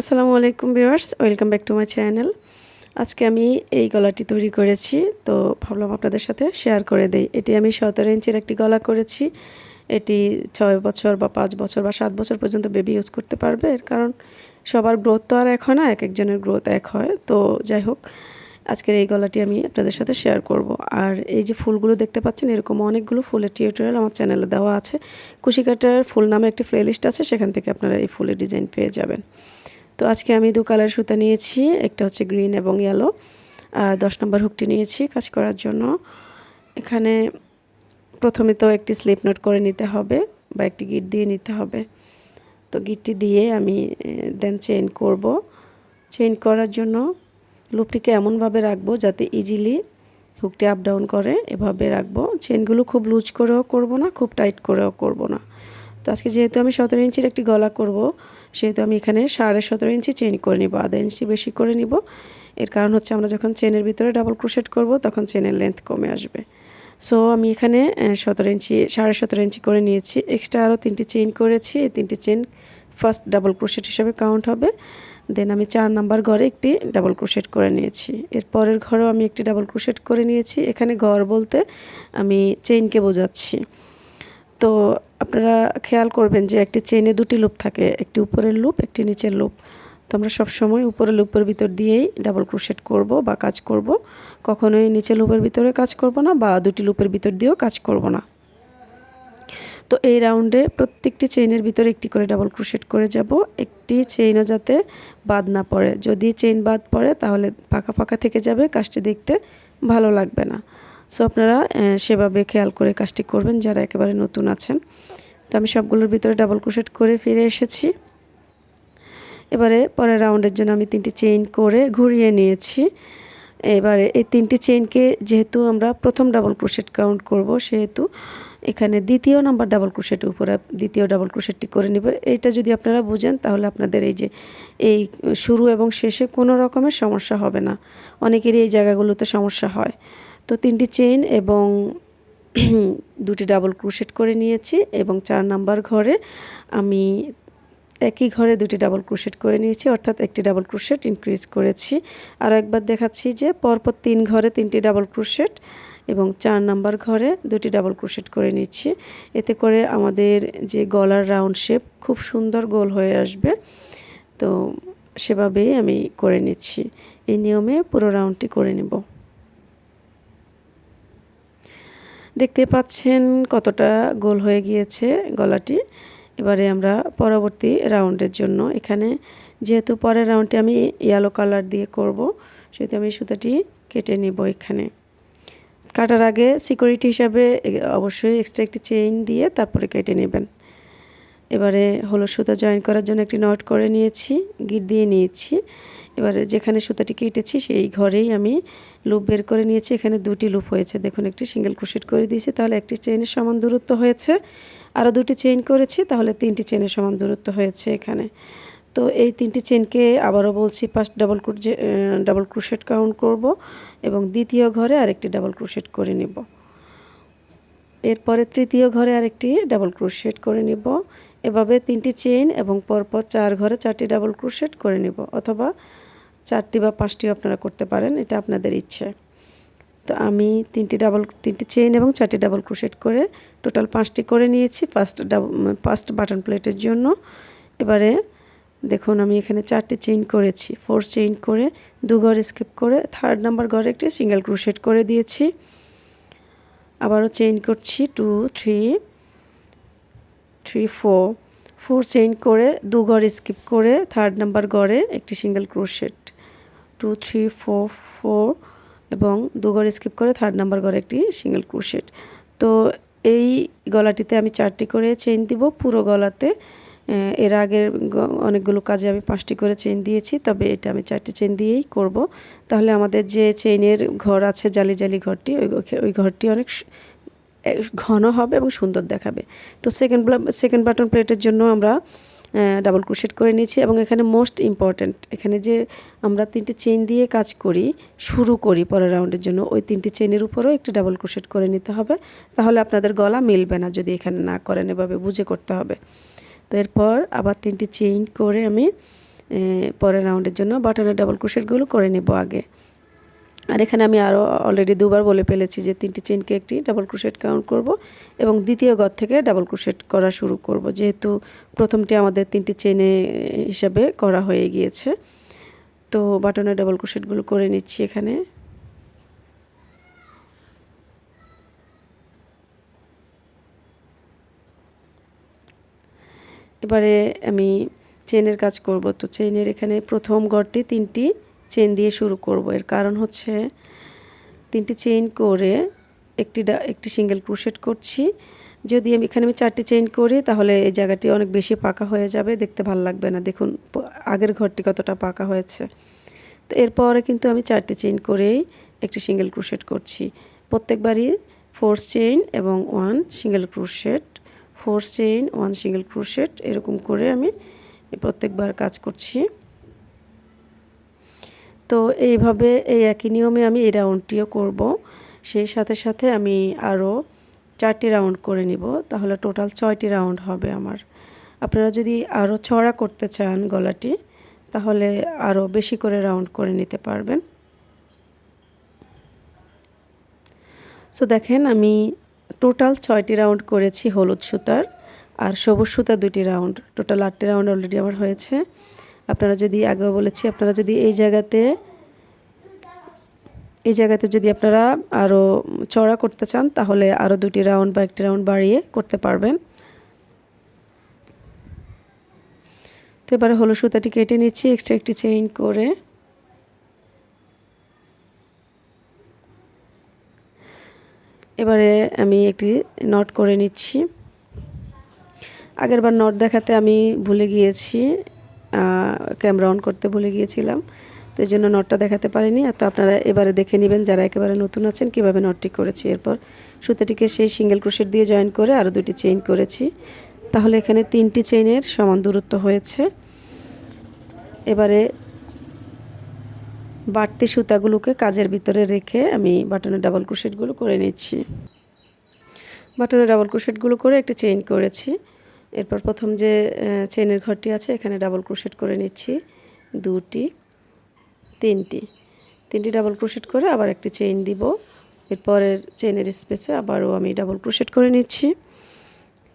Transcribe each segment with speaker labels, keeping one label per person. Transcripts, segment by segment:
Speaker 1: আসসালামু আলাইকুম viewers, welcome back to my channel. আজকে আমি এই গলাটি তৈরি করেছি, তো ভাবলাম আপনাদের সাথে শেয়ার করে দেই। এটি আমি সতেরো ইঞ্চির একটি গলা করেছি। এটি ছয় বছর বা পাঁচ বছর বা সাত বছর পর্যন্ত বেবি ইউজ করতে পারবে। এর কারণ সবার গ্রোথ তো আর এক হয় না, এক একজনের গ্রোথ এক হয়। তো যাই হোক, আজকের এই গলাটি আমি আপনাদের সাথে শেয়ার করব। আর এই যে ফুলগুলো দেখতে পাচ্ছেন, এরকম অনেকগুলো ফুলের টিউটোরিয়াল আমার চ্যানেলে দেওয়া আছে। কুশিকাটার ফুল নামে একটি প্লেলিস্ট আছে, সেখান থেকে আপনারা এই ফুলের ডিজাইন পেয়ে যাবেন। তো আজকে আমি দু কালার সুতা নিয়েছি, একটা হচ্ছে গ্রিন এবং ইয়েলো আর দশ নম্বর হুকটি নিয়েছি কাজ করার জন্য। এখানে প্রথমে তো একটি স্লিপ নোট করে নিতে হবে বা একটি গিট দিয়ে নিতে হবে। তো গিটটি দিয়ে আমি দেন চেইন করব। চেইন করার জন্য লুপটিকে এমনভাবে রাখব যাতে ইজিলি হুকটি আপ ডাউন করে, এভাবে রাখব। চেনগুলো খুব লুজ করেও করব না, খুব টাইট করেও করব না। তো আজকে যেহেতু আমি সতেরো ইঞ্চির একটি গলা করব, সেহেতু আমি এখানে সাড়ে সতেরো ইঞ্চি চেন করে নিব, আধা ইঞ্চি বেশি করে নিব। এর কারণ হচ্ছে আমরা যখন চেনের ভিতরে ডাবল ক্রোশেট করব, তখন চেনের লেন্থ কমে আসবে। সো আমি এখানে সতেরো ইঞ্চি, সাড়ে সতেরো ইঞ্চি করে নিয়েছি। এক্সট্রা আরও তিনটি চেন করেছি। এই তিনটি চেন ফার্স্ট ডাবল ক্রোশেট হিসাবে কাউন্ট হবে। দেন আমি চার নাম্বার ঘরে একটি ডাবল ক্রোশেট করে নিয়েছি। এর পরের ঘরেও আমি একটি ডাবল ক্রোশেট করে নিয়েছি। এখানে ঘর বলতে আমি চেইনকে বোঝাচ্ছি। তো আপনারা খেয়াল করবেন যে একটি চেইনে দুটি লুপ থাকে, একটি উপরের লুপ, একটি নিচের লুপ। তো আমরা সবসময় উপরের লুপের ভিতর দিয়েই ডাবল ক্রোশেট করব বা কাজ করব। কখনোই নিচের লুপের ভিতরে কাজ করব না বা দুটি লুপের ভিতর দিয়েও কাজ করব না। তো এই রাউন্ডে প্রত্যেকটি চেইনের ভিতরে একটি করে ডাবল ক্রোশেট করে যাব। একটি চেইনও যাতে বাদ না পড়ে। যদি চেইন বাদ পড়ে, তাহলে ফাঁকা ফাঁকা থেকে যাবে, কাজটি দেখতে ভালো লাগবে না। সো আপনারা সেভাবে খেয়াল করে কাজটি করবেন যারা একেবারে নতুন আছেন। তো আমি সবগুলোর ভিতরে ডাবল ক্রোশেট করে ফিরে এসেছি। এবারে পরের রাউন্ডের জন্য আমি তিনটি চেইন করে ঘুরিয়ে নিয়েছি। এবারে এই তিনটি চেইনকে যেহেতু আমরা প্রথম ডাবল ক্রোশেট কাউন্ট করব, সেহেতু এখানে দ্বিতীয় নাম্বার ডাবল ক্রোশেটের উপরে দ্বিতীয় ডাবল ক্রোশেটটি করে নেব। এইটা যদি আপনারা বুঝেন, তাহলে আপনাদের এই যে, এই শুরু এবং শেষে কোনো রকমের সমস্যা হবে না। অনেকেরই এই জায়গাগুলোতে সমস্যা হয়। তো তিনটি চেইন এবং দুটি ডাবল ক্রুশেট করে নিয়েছি এবং চার নাম্বার ঘরে আমি একই ঘরে দুটি ডাবল ক্রুশেট করে নিয়েছি, অর্থাৎ একটি ডাবল ক্রোশেট ইনক্রিজ করেছি। আর একবার দেখাচ্ছি যে পরপর তিন ঘরে তিনটি ডাবল ক্রুশেট এবং চার নাম্বার ঘরে দুটি ডাবল ক্রুশেট করে নিচ্ছি। এতে করে আমাদের যে গলার রাউন্ড শেপ খুব সুন্দর গোল হয়ে আসবে। তো সেভাবেই আমি করে নিচ্ছি। এই নিয়মে পুরো রাউন্ডটি করে নেব। দেখতে পাচ্ছেন কতটা গোল হয়ে গিয়েছে গলাটি। এবারে আমরা পরবর্তী রাউন্ডের জন্য এখানে যেহেতু পরের রাউন্ডটি আমি ইয়েলো কালার দিয়ে করব, সেহেতু আমি সুতাটি কেটে নিব এখানে। কাটার আগে সিকিউরিটি হিসাবে অবশ্যই এক্সট্রা একটি চেইন দিয়ে তারপরে কেটে নেবেন। এবারে হলো সুতা জয়েন করার জন্য একটি নট করে নিয়েছি গিট দিয়ে নিয়েছি। এবারে যেখানে সুতাটি কেটেছি, সেই ঘরেই আমি লুপ বের করে নিয়েছি। এখানে দুটি লুপ হয়েছে। দেখুন, একটি সিঙ্গেল ক্রোশেট করে দিয়েছি, তাহলে একটি চেইনের সমান দূরত্ব হয়েছে। আরও দুটি চেইন করেছি, তাহলে তিনটি চেনের সমান দূরত্ব হয়েছে এখানে। তো এই তিনটি চেনকে আবারও বলছি, ফার্স্ট ডাবল যে ডাবল ক্রোশেট কাউন্ট করব এবং দ্বিতীয় ঘরে আরেকটি ডাবল ক্রোশেট করে নেব। এরপরে তৃতীয় ঘরে আরেকটি ডাবল ক্রোশেট করে নিব। এভাবে তিনটি চেইন এবং পরপর চার ঘরে চারটি ডাবল ক্রোশেট করে নিব, অথবা চারটি বা পাঁচটিও আপনারা করতে পারেন, এটা আপনাদের ইচ্ছে। তো আমি তিনটি ডাবল তিনটি চেইন এবং চারটি ডাবল ক্রোশেট করে টোটাল পাঁচটি করে নিয়েছি ফার্স্ট ডাবল ফার্স্ট বাটন প্লেটের জন্য। এবারে দেখুন, আমি এখানে চারটি চেইন করেছি ফোর চেইন করে দু ঘর স্কিপ করে থার্ড নাম্বার ঘরে একটি সিঙ্গেল ক্রোশেট করে দিয়েছি। আবারও চেইন করছি two three three four four chain করে দু ঘর স্কিপ করে থার্ড নাম্বার ঘরে একটি single crochet two three four four এবং দু ঘর স্কিপ করে থার্ড নাম্বার ঘরে একটি সিঙ্গেল ক্রোশেট তো এই গলাটিতে আমি চারটি করে চেইন দিব, পুরো গলাতে। এর আগের অনেকগুলো কাজে আমি পাঁচটি করে চেন দিয়েছি, তবে এটা আমি চারটি চেন দিয়েই করব। তাহলে আমাদের যে চেইনের ঘর আছে, জালি জালি ঘরটি, ওই ওই ঘরটি অনেক ঘন হবে এবং সুন্দর দেখাবে। তো সেকেন্ড সেকেন্ড বাটন প্লেটের জন্য আমরা ডাবল ক্রোশেট করে নিয়েছি এবং এখানে মোস্ট ইম্পর্ট্যান্ট এখানে যে আমরা তিনটি চেইন দিয়ে কাজ করি, শুরু করি পরের রাউন্ডের জন্য, ওই তিনটি চেইনের উপরেও একটি ডাবল ক্রোশেট করে নিতে হবে। তাহলে আপনাদের গলা মিলবে না যদি এখানে না করেন, এভাবে বুঝে করতে হবে। তো এরপর আবার তিনটি চেইন করে আমি পরের রাউন্ডের জন্য বাটনের ডাবল ক্রোশেটগুলো করে নেব আগে। আর এখানে আমি আরও অলরেডি দুবার বলে ফেলেছি যে তিনটি চেনকে একটি ডাবল ক্রোশেট কাউন্ট করব এবং দ্বিতীয় গদ থেকে ডাবল ক্রোশেট করা শুরু করব। যেহেতু প্রথমটি আমাদের তিনটি চেনে হিসাবে করা হয়ে গিয়েছে। তো বাটনের ডাবল ক্রোশেটগুলো করে নিচ্ছি এখানে। এবারে আমি চেনের কাজ করব। তো চেনের এখানে প্রথম গড়টি তিনটি চেন দিয়ে শুরু করব। এর কারণ হচ্ছে তিনটি চেইন করে একটি একটি সিঙ্গেল ক্রুশেট করছি। যদি আমি, এখানে আমি চারটি চেইন করি, তাহলে এই জায়গাটি অনেক বেশি পাকা হয়ে যাবে। দেখতে ভালো লাগবে না। দেখুন আগের ঘরটি কতটা পাকা হয়েছে। তো এরপরে কিন্তু আমি চারটি চেইন করেই একটি সিঙ্গেল ক্রুশেট করছি। প্রত্যেকবারই ফোর চেইন এবং one single crochet four chain one single crochet এরকম করে আমি প্রত্যেকবার কাজ করছি। তো এইভাবে এই একই নিয়মে আমি এই রাউন্ডটিও করব। সেই সাথে সাথে আমি আরও চারটি রাউন্ড করে নিব। তাহলে টোটাল ছয়টি রাউন্ড হবে আমার। আপনারা যদি আরও ছড়া করতে চান গলাটি, তাহলে আরও বেশি করে রাউন্ড করে নিতে পারবেন। সো দেখেন, আমি টোটাল ছয়টি রাউন্ড করেছি হলুদ সুতার আর সবুজ সুতা দুটি রাউন্ড টোটাল আটটি রাউন্ড অলরেডি আমার হয়েছে। আপনারা যদি আগেও বলেছি, আপনারা যদি এই জায়গাতে এই জায়গাতে যদি আপনারা আরও চড়া করতে চান, তাহলে আরও দুটি রাউন্ড বা একটি রাউন্ড বাড়িয়ে করতে পারবেন। তো এবারে হলো সুতাটি কেটে নিচ্ছি এক্সট্রা একটি চেইন করে। এবারে আমি একটি নট করে নিচ্ছি। আগেরবার নট দেখাতে আমি ভুলে গিয়েছি। ক্যামেরা অন করতে ভুলে গিয়েছিলাম। তো এই জন্য নটটা দেখাতে পারিনি। আর তো আপনারা এবারে দেখে নেবেন যারা একেবারে নতুন আছেন, কীভাবে নটটি করেছি। এরপর সুতাটিকে সেই সিঙ্গেল ক্রোশেট দিয়ে জয়েন করে আরও দুটি চেইন করেছি। তাহলে এখানে তিনটি চেইনের সমান দূরত্ব হয়েছে। এবারে বাড়তি সুতাগুলোকে কাজের ভিতরে রেখে আমি বাটনের ডাবল ক্রোশেটগুলো করে নিচ্ছি। বাটনের ডাবল ক্রোশেটগুলো করে একটি চেইন করেছি। এরপর প্রথম যে চেনের ঘরটি আছে, এখানে ডাবল ক্রোশেট করে নিচ্ছি। দুটি, তিনটি। তিনটি ডাবল ক্রোশেট করে আবার একটি চেইন দিব। এরপরের চেনের স্পেসে আবারও আমি ডাবল ক্রোশেট করে নিচ্ছি।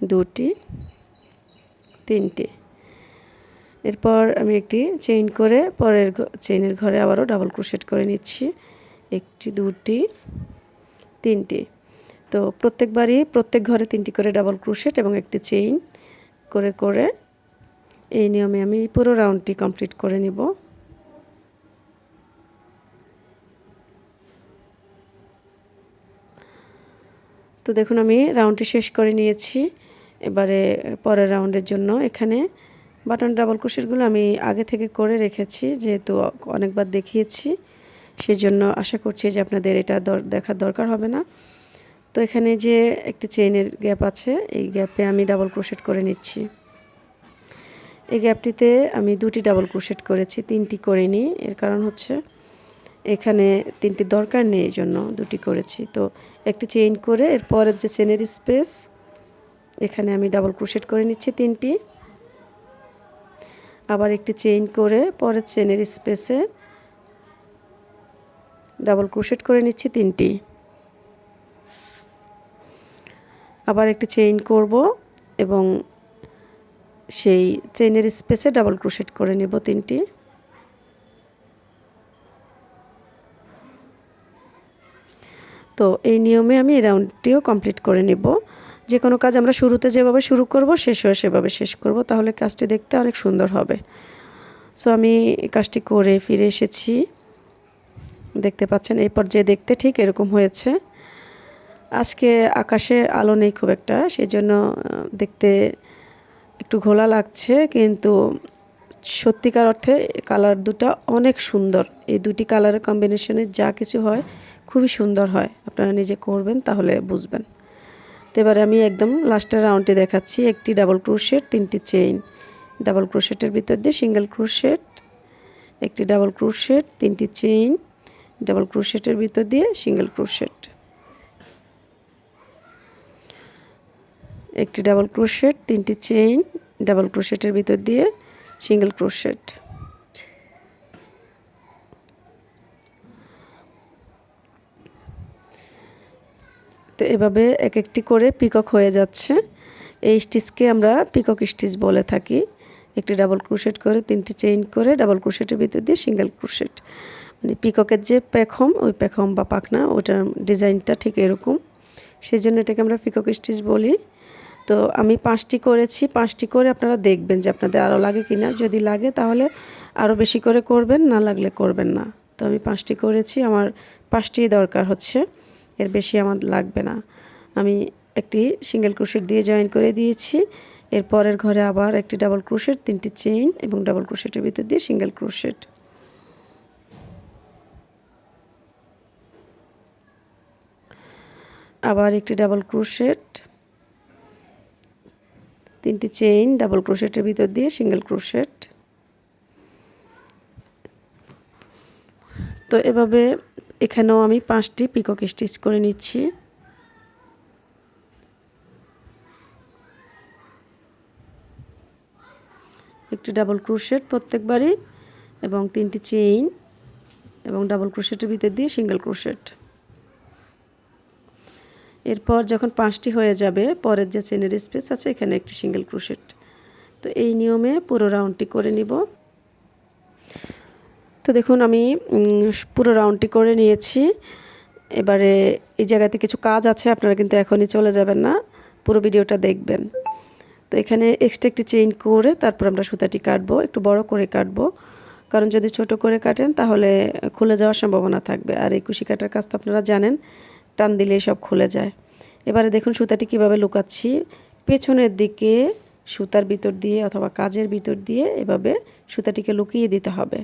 Speaker 1: দুটি, তিনটি। এরপর আমি একটি চেইন করে পরের চেইনের ঘরে আবারও ডাবল ক্রোশেট করে নিচ্ছি। একটি, দুটি, তিনটি। তো প্রত্যেকবারই প্রত্যেক ঘরে তিনটি করে ডাবল ক্রোশেট এবং একটি চেইন করে করে এই নিয়মে আমি পুরো রাউন্ডটি কমপ্লিট করে নিব। তো দেখুন, আমি রাউন্ডটি শেষ করে নিয়েছি। এবারে পরের রাউন্ডের জন্য এখানে বাটন ডাবল ক্রোশেটগুলো আমি আগে থেকে করে রেখেছি, যেহেতু অনেকবার দেখিয়েছি। সেজন্য আশা করছি যে আপনাদের এটা দেখার দরকার হবে না। তো এখানে যে একটি চেইনের গ্যাপ আছে, এই গ্যাপে আমি ডাবল ক্রোশেট করে নিচ্ছি। এই গ্যাপটিতে আমি দুটি ডাবল ক্রোশেট করেছি, তিনটি করিনি। এর কারণ হচ্ছে এখানে তিনটি দরকার নেই এই জন্য দুটি করেছি। তো একটি চেইন করে এরপরের যে চেনের স্পেস এখানে আমি ডাবল ক্রোশেট করে নিচ্ছি তিনটি। আবার একটি চেইন করে পরের চেনের স্পেসে ডাবল ক্রোশেট করে নিচ্ছি তিনটি। আবার একটি চেইন করব এবং সেই চেইনের স্পেসে ডাবল ক্রোশেট করে নেব তিনটি। তো এই নিয়মে আমি এই রাউন্ডটিও কমপ্লিট করে নেব। যে কোনো কাজ আমরা শুরুতে যেভাবে শুরু করব, শেষ হয়ে সেভাবে শেষ করব, তাহলে কাজটি দেখতে অনেক সুন্দর হবে। সো আমি কাজটি করে ফিরে এসেছি। দেখতে পাচ্ছেন এই পর্যায়ে দেখতে ঠিক এরকম হয়েছে। আজকে আকাশে আলো নেই খুব একটা সেই জন্য দেখতে একটু ঘোলা লাগছে, কিন্তু সত্যিকার অর্থে কালার দুটা অনেক সুন্দর। এই দুটি কালারের কম্বিনেশনে যা কিছু হয়, খুবই সুন্দর হয়। আপনারা নিজে করবেন, তাহলে বুঝবেন। তো এবারে আমি একদম লাস্টের রাউন্ডটি দেখাচ্ছি, একটি ডাবল ক্রোশেট তিনটি চেইন ডাবল ক্রোশেটের ভিতর দিয়ে সিঙ্গেল ক্রোশেট একটি ডাবল ক্রোশেট তিনটি চেইন ডাবল ক্রোশেটের ভিতর দিয়ে সিঙ্গেল ক্রোশেট একটি ডাবল ক্রোশেট, তিনটি চেইন, ডাবল ক্রোশেটের ভিতর দিয়ে সিঙ্গেল ক্রোশেট। তো এভাবে এক একটি করে পিকক হয়ে যাচ্ছে। এই স্টিচকে আমরা পিকক স্টিচ বলে থাকি। একটি ডাবল ক্রোশেট করে, তিনটি চেইন করে, ডাবল ক্রোশেটের ভিতর দিয়ে সিঙ্গেল ক্রোশেট। মানে পিককের যে পেখম, ওই পেখম বা পাখনা, ওটার ডিজাইনটা ঠিক এরকম। সেই জন্য এটাকে আমরা পিকক স্টিচ বলি। তো আমি পাঁচটি করেছি, পাঁচটি করে আপনারা দেখবেন যে আপনাদের আরও লাগে কি না যদি লাগে তাহলে আরও বেশি করে করবেন, না লাগলে করবেন না। তো আমি পাঁচটি করেছি, আমার পাঁচটি দরকার হচ্ছে, এর বেশি আমার লাগবে না। আমি একটি সিঙ্গেল ক্রুশেট দিয়ে জয়েন করে দিয়েছি, এর পরের ঘরে আবার একটি ডাবল ক্রুশেট, তিনটি চেইন এবং ডাবল ক্রুশেটের ভিতর দিয়ে সিঙ্গেল ক্রুশেট। আবার একটি ডাবল ক্রুশেট তিনটি চেইন ডাবল ক্রোশেটের ভিতর দিয়ে সিঙ্গেল ক্রোশেট তো এভাবে এখানেও আমি পাঁচটি পিকক স্টিচ করে নিচ্ছি। একটি ডাবল ক্রোশেট প্রত্যেকবারই এবং তিনটি চেইন এবং ডাবল ক্রোশেটের ভিতর দিয়ে সিঙ্গেল ক্রোশেট এরপর যখন পাঁচটি হয়ে যাবে, পরের যে চেনের স্পেস আছে, এখানে একটি সিঙ্গেল ক্রুশেট তো এই নিয়মে পুরো রাউন্ডটি করে নিব। তো দেখুন, আমি পুরো রাউন্ডটি করে নিয়েছি। এবারে এই জায়গাতে কিছু কাজ আছে, আপনারা কিন্তু এখনই চলে যাবেন না। পুরো ভিডিওটা দেখবেন। তো এখানে এক্সট্রা একটি চেইন করে তারপর আমরা সুতাটি কাটবো, একটু বড় করে কাটবো। কারণ যদি ছোট করে কাটেন, তাহলে খুলে যাওয়ার সম্ভাবনা থাকবে। আর এই কুশি কাটার কাজ তো আপনারা জানেন টান দিলে সব খুলে যায়। এবারে দেখুন সুতাটি কীভাবে লুকাচ্ছি। পেছনের দিকে সুতার ভিতর দিয়ে অথবা কাজের ভিতর দিয়ে এভাবে সুতাটিকে লুকিয়ে দিতে হবে।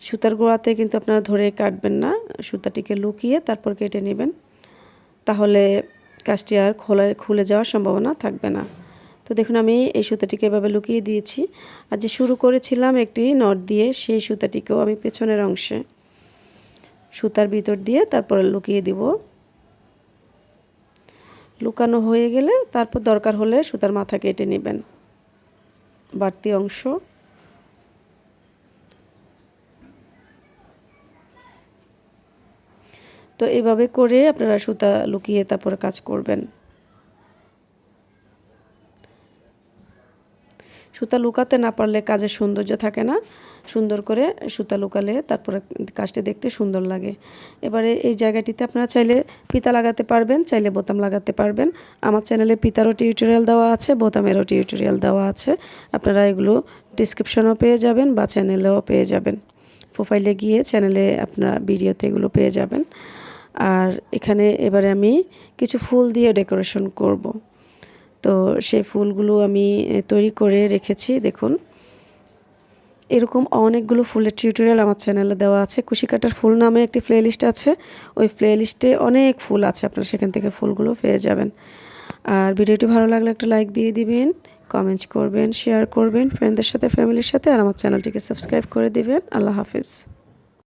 Speaker 1: সুতার গোড়াতে কিন্তু আপনারা ধরে কাটবেন না। সুতাটিকে লুকিয়ে তারপর কেটে নেবেন। তাহলে কাজটি আর খোলা, খুলে যাওয়ার সম্ভাবনা থাকবে না। তো দেখুন আমি এই সুতাটিকে এভাবে লুকিয়ে দিয়েছি। আর যে শুরু করেছিলাম একটি নট দিয়ে, সেই সুতাটিকেও আমি পেছনের অংশে সুতার ভিতর দিয়ে তারপরে লুকিয়ে দিব। লুকানো হয়ে গেলে তারপর দরকার হলে সুতার মাথা কেটে নেবেন। বাড়তি অংশ। তো এভাবে করে আপনারা সুতা লুকিয়ে তারপরে কাজ করবেন। সুতা লুকাতে না পারলে কাজের সৌন্দর্য থাকে না। সুন্দর করে সুতা লুকালে তারপরে কাজটি দেখতে সুন্দর লাগে। এবারে এই জায়গাটিতে আপনারা চাইলে পিতা লাগাতে পারবেন, চাইলে বোতাম লাগাতে পারবেন। আমার চ্যানেলে পিতারও টিউটোরিয়াল দেওয়া আছে, বোতামেরও টিউটোরিয়াল দেওয়া আছে। আপনারা এগুলো ডিসক্রিপশনও পেয়ে যাবেন বা চ্যানেলেও পেয়ে যাবেন। প্রোফাইলে গিয়ে চ্যানেলে আপনার ভিডিওতে এগুলো পেয়ে যাবেন। আর এখানে এবারে আমি কিছু ফুল দিয়ে ডেকোরেশন করব। তো সেই ফুলগুলো আমি তৈরি করে রেখেছি, দেখুন। এরকম অনেকগুলো ফুলের টিউটোরিয়াল আমার চ্যানেলে দেওয়া আছে। কুশিকাটার ফুল নামে একটি প্লেলিস্ট আছে। ওই প্লেলিস্টে অনেক ফুল আছে, আপনারা সেখান থেকে ফুলগুলো পেয়ে যাবেন। আর ভিডিওটি ভালো লাগলে একটা লাইক দিয়ে দিবেন কমেন্টস করবেন শেয়ার করবেন ফ্রেন্ডদের সাথে ফ্যামিলির সাথে, আর আমার চ্যানেলটিকে সাবস্ক্রাইব করে দিবেন। আল্লাহ হাফিজ।